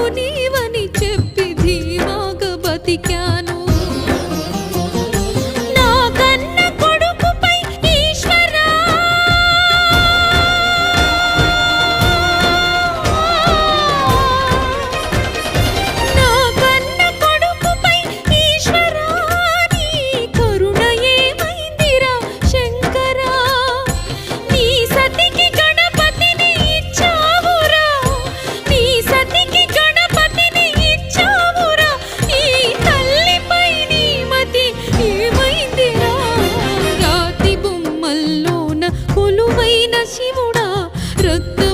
শুনি శివుడా రొద్దు